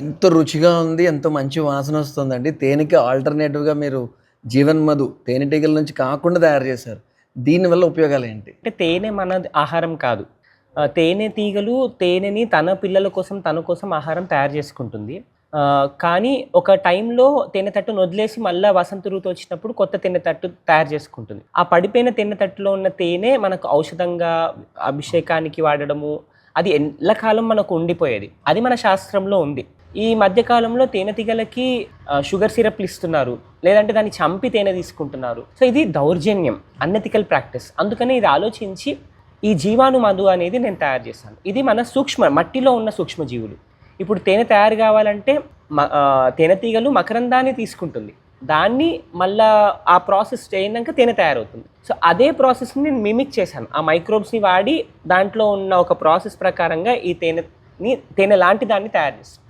ఎంతో రుచిగా ఉంది ఎంతో మంచి వాసన వస్తుందండి. తేనెకి ఆల్టర్నేటివ్గా మీరు జీవన్ మధు తేనెటీగల నుంచి కాకుండా తయారు చేశారు. దీనివల్ల ఉపయోగాలు ఏంటి? అంటే తేనె మన ఆహారం కాదు. తేనె తీగలు తేనెని తన పిల్లల కోసం తన కోసం ఆహారం తయారు చేసుకుంటుంది. కానీ ఒక టైంలో తేనె తట్టును వదిలేసి మళ్ళీ వసంత ఋతువు వచ్చినప్పుడు కొత్త తేనె తట్టు తయారు చేసుకుంటుంది. ఆ పడిపోయిన తేనె తట్టులో ఉన్న తేనె మనకు ఔషధంగా అభిషేకానికి వాడడము అది ఎల్లకాలం మనకు ఉండిపోయేది. అది మన శాస్త్రంలో ఉంది. ఈ మధ్యకాలంలో తేనెటీగలకి షుగర్ సిరప్లు ఇస్తున్నారు. లేదంటే దాన్ని చంపి తేనె తీసుకుంటున్నారు. సో ఇది దౌర్జన్యం అన్నెతికల్ ప్రాక్టీస్. అందుకని ఇది ఆలోచించి ఈ జీవాణు మందు అనేది నేను తయారు చేశాను. ఇది మన సూక్ష్మ మట్టిలో ఉన్న సూక్ష్మజీవులు. ఇప్పుడు తేనె తయారు కావాలంటే మ ఆ, తేనెటీగలు మకరందాన్ని తీసుకుంటుంది. దాన్ని మళ్ళా ఆ ప్రాసెస్ చేయడాక తేనె తయారవుతుంది. సో అదే ప్రాసెస్ని నేను మిమిక్ చేశాను. ఆ మైక్రోబ్స్ని వాడి దాంట్లో ఉన్న ఒక ప్రాసెస్ ప్రకారంగా ఈ తేనెని తేనె లాంటి దాన్ని తయారు చేస్తాను